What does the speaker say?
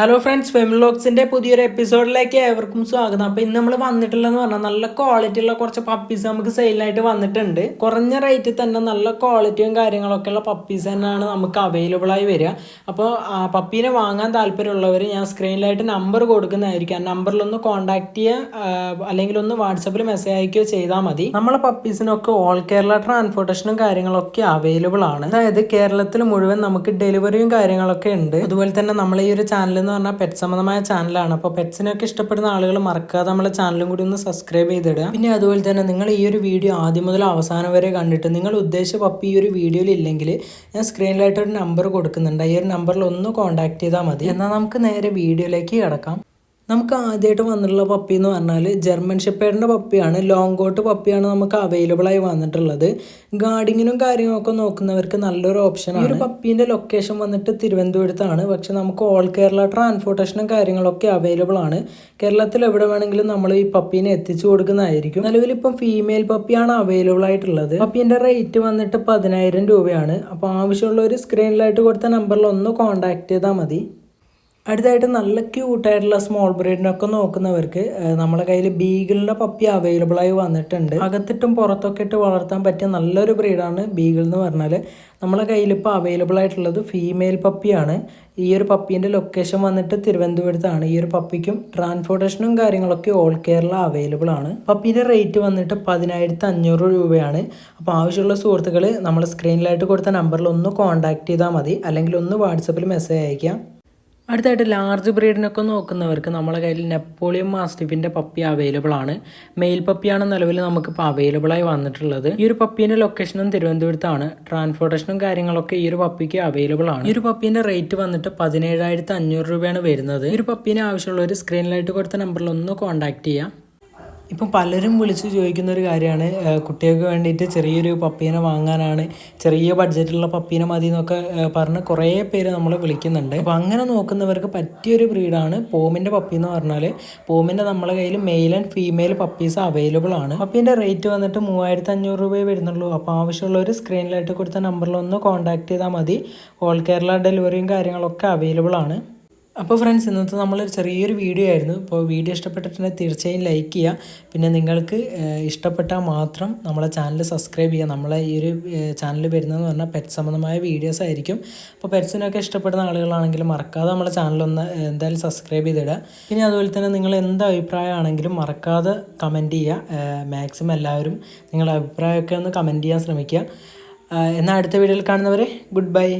Hello friends ഫെമിലോക്സിന്റെ പുതിയൊരു എപ്പിസോഡിലേക്ക് ഏവർക്കും സ്വാഗതം. അപ്പോൾ ഇന്ന് നമ്മൾ വന്നിട്ടുള്ളതെന്ന് പറഞ്ഞാൽ നല്ല ക്വാളിറ്റി ഉള്ള കുറച്ച് പപ്പീസ് നമുക്ക് സെയിലായിട്ട് വന്നിട്ടുണ്ട്. കുറഞ്ഞ റേറ്റിൽ തന്നെ നല്ല ക്വാളിറ്റിയും കാര്യങ്ങളൊക്കെ ഉള്ള പപ്പീസ് തന്നെയാണ് നമുക്ക് അവൈലബിൾ ആയി വരിക. അപ്പോൾ പപ്പീനെ വാങ്ങാൻ താല്പര്യമുള്ളവർ ഞാൻ സ്ക്രീനിലായിട്ട് നമ്പർ കൊടുക്കുന്നതായിരിക്കും. ആ നമ്പറിലൊന്ന് കോൺടാക്ട് ചെയ്യുക അല്ലെങ്കിൽ ഒന്ന് വാട്സപ്പിൽ മെസ്സേജ് അയക്കുകയോ ചെയ്താൽ മതി. നമ്മളെ പപ്പീസിനൊക്കെ ഓൾ കേരള ട്രാൻസ്പോർട്ടേഷനും കാര്യങ്ങളൊക്കെ അവൈലബിൾ ആണ്. അതായത് കേരളത്തിൽ മുഴുവൻ നമുക്ക് ഡെലിവറിയും കാര്യങ്ങളൊക്കെ ഉണ്ട്. അതുപോലെ തന്നെ നമ്മൾ ഈ ഒരു ചാനൽ എന്ന് പറഞ്ഞാൽ പെറ്റ് സംബന്ധമായ ചാനലാണ് അപ്പോൾ പെറ്റ്സിനൊക്കെ ഇഷ്ടപ്പെടുന്ന ആളുകൾ മറക്കാതെ നമ്മളെ ചാനലും കൂടി ഒന്ന് സബ്സ്ക്രൈബ് ചെയ്തിടുക. പിന്നെ അതുപോലെ തന്നെ നിങ്ങൾ ഈ ഒരു വീഡിയോ ആദ്യം മുതൽ അവസാനം വരെ കണ്ടിട്ട് നിങ്ങൾ ഉദ്ദേശിച്ച പപ്പി ഈ ഒരു വീഡിയോയിൽ ഇല്ലെങ്കിൽ ഞാൻ സ്ക്രീനിലായിട്ട് ഒരു നമ്പർ കൊടുക്കുന്നുണ്ട്. ഈ ഒരു നമ്പറിൽ ഒന്ന് കോൺടാക്ട് ചെയ്താൽ മതി. എന്നാൽ നമുക്ക് നേരെ വീഡിയോയിലേക്ക് കിടക്കാം. നമുക്ക് ആദ്യമായിട്ട് വന്നിട്ടുള്ള പപ്പി എന്ന് പറഞ്ഞാൽ ജർമ്മൻ ഷെപ്പേഡിന്റെ പപ്പിയാണ് ലോങ് കോട്ട് പപ്പിയാണ് നമുക്ക് അവൈലബിൾ ആയി വന്നിട്ടുള്ളത്. ഗാർഡിങ്ങിനും കാര്യങ്ങളൊക്കെ നോക്കുന്നവർക്ക് നല്ലൊരു ഓപ്ഷനാണ് ഈ ഒരു പപ്പീന്റെ ലൊക്കേഷൻ വന്നിട്ട് തിരുവനന്തപുരത്താണ്. പക്ഷെ നമുക്ക് ഓൾ കേരള ട്രാൻസ്പോർട്ടേഷനും കാര്യങ്ങളൊക്കെ അവൈലബിൾ ആണ്. കേരളത്തിൽ എവിടെ വേണമെങ്കിലും നമ്മൾ ഈ പപ്പീനെ എത്തിച്ചു കൊടുക്കുന്നതായിരിക്കും. നിലവിൽ ഇപ്പം ഫീമെയിൽ പപ്പിയാണ് അവൈലബിൾ ആയിട്ടുള്ളത്. പപ്പീന്റെ റേറ്റ് വന്നിട്ട് പതിനായിരം രൂപയാണ്. അപ്പോൾ ആവശ്യമുള്ളവർ സ്ക്രീനിലായിട്ട് കൊടുത്ത നമ്പറിൽ ഒന്ന് കോൺടാക്ട് ചെയ്താൽ മതി. അടുത്തായിട്ട് നല്ല ക്യൂട്ടായിട്ടുള്ള സ്മോൾ ബ്രീഡിനൊക്കെ നോക്കുന്നവർക്ക് നമ്മുടെ കയ്യിൽ ബീഗിളിന്റെ പപ്പി അവൈലബിൾ ആയി വന്നിട്ടുണ്ട്. അകത്തിട്ടും പുറത്തൊക്കെ ഇട്ട് വളർത്താൻ പറ്റിയ നല്ലൊരു ബ്രീഡാണ് ബീഗിൾ എന്ന് പറഞ്ഞാൽ നമ്മുടെ കയ്യിൽ ഇപ്പോൾ അവൈലബിൾ ആയിട്ടുള്ളത് ഫീമെയിൽ പപ്പിയാണ് ഈ ഒരു പപ്പീന്റെ ലൊക്കേഷൻ വന്നിട്ട് തിരുവനന്തപുരത്താണ്. ഈ ഒരു പപ്പിക്കും ട്രാൻസ്പോർട്ടേഷനും കാര്യങ്ങളൊക്കെ ഓൾ കേരള അവൈലബിൾ ആണ്. പപ്പീന്റെ റേറ്റ് വന്നിട്ട് പതിനായിരത്തി അഞ്ഞൂറ് രൂപയാണ്. അപ്പോൾ ആവശ്യമുള്ള സുഹൃത്തുക്കൾ നമ്മൾ സ്ക്രീനിലായിട്ട് കൊടുത്ത നമ്പറിൽ ഒന്ന് കോൺടാക്ട് ചെയ്താൽ മതി. അല്ലെങ്കിൽ ഒന്ന് വാട്സപ്പിൽ മെസ്സേജ് അയക്കാം. അടുത്തായിട്ട് ലാർജ് ബ്രീഡിനൊക്കെ നോക്കുന്നവർക്ക് നമ്മളെ കയ്യിൽ നെപ്പോളിയൻ മാസ്റ്റിഫിന്റെ പപ്പി അവൈലബിൾ ആണ്. മെയിൽ പപ്പിയാണ് നിലവിൽ നമുക്കിപ്പോൾ അവൈലബിളായി വന്നിട്ടുള്ളത്. ഈ ഒരു പപ്പീന്റെ ലൊക്കേഷനും തിരുവനന്തപുരത്താണ്. ട്രാൻസ്പോർട്ടേഷനും കാര്യങ്ങളൊക്കെ ഈ ഒരു പപ്പിക്ക് അവൈലബിൾ ആണ്. ഈ ഒരു പപ്പീന്റെ റേറ്റ് വന്നിട്ട് പതിനേഴായിരത്തി അഞ്ഞൂറ് രൂപയാണ് വരുന്നത്. ഈ ഒരു പപ്പീനെ ആവശ്യമുള്ളവർ സ്ക്രീനിലായിട്ട് കൊടുത്ത നമ്പറിൽ ഒന്ന് കോൺടാക്ട് ചെയ്യാം. ഇപ്പം പലരും വിളിച്ച് ചോദിക്കുന്ന ഒരു കാര്യമാണ് കുട്ടികൾക്ക് വേണ്ടിയിട്ട് ചെറിയൊരു പപ്പീനെ വാങ്ങാനാണ് ചെറിയ ബഡ്ജറ്റിലുള്ള പപ്പീനെ മതി എന്നൊക്കെ പറഞ്ഞ് കുറേ പേര് നമ്മളെ വിളിക്കുന്നുണ്ട്. അപ്പോൾ അങ്ങനെ നോക്കുന്നവർക്ക് പറ്റിയൊരു ബ്രീഡാണ് പോമിന്റെ പപ്പി എന്ന് പറഞ്ഞാൽ പോമിന്റെ നമ്മളെ കയ്യിൽ male and female puppies available ആണ്. പപ്പീന്റെ റേറ്റ് വന്നിട്ട് മൂവായിരത്തി അഞ്ഞൂറ് രൂപയെ വരുന്നുള്ളൂ. അപ്പോൾ ആവശ്യമുള്ളവർ സ്ക്രീനിലായിട്ട് കൊടുത്ത നമ്പറിൽ ഒന്ന് കോൺടാക്ട് ചെയ്താൽ മതി. ഓൾ കേരള ഡെലിവറിയും കാര്യങ്ങളൊക്കെ അവൈലബിൾ ആണ്. അപ്പോൾ ഫ്രണ്ട്സ് ഇന്നത്തെ നമ്മളൊരു ചെറിയൊരു വീഡിയോ ആയിരുന്നു. അപ്പോൾ വീഡിയോ ഇഷ്ടപ്പെട്ടിട്ടുണ്ടെങ്കിൽ തീർച്ചയായും ലൈക്ക് ചെയ്യുക. പിന്നെ നിങ്ങൾക്ക് ഇഷ്ടപ്പെട്ടാൽ മാത്രം നമ്മളെ ചാനൽ സബ്സ്ക്രൈബ് ചെയ്യുക. നമ്മളെ ഈ ഒരു ചാനൽ വരുന്നതെന്ന് പറഞ്ഞാൽ പെറ്റ് സംബന്ധമായ വീഡിയോസ് ആയിരിക്കും. അപ്പോൾ പെറ്റ്സിനൊക്കെ ഇഷ്ടപ്പെടുന്ന ആളുകളാണെങ്കിൽ മറക്കാതെ നമ്മളെ ചാനലൊന്ന് എന്തായാലും സബ്സ്ക്രൈബ് ചെയ്തിടുക. പിന്നെ അതുപോലെ തന്നെ നിങ്ങൾ എന്ത് അഭിപ്രായമാണെങ്കിലും മറക്കാതെ കമന്റ് ചെയ്യുക. മാക്സിമം എല്ലാവരും നിങ്ങളുടെ അഭിപ്രായമൊക്കെ ഒന്ന് കമന്റ് ചെയ്യാൻ ശ്രമിക്കുക. എന്നാൽ അടുത്ത വീഡിയോയിൽ കാണുന്നവരെ ഗുഡ് ബൈ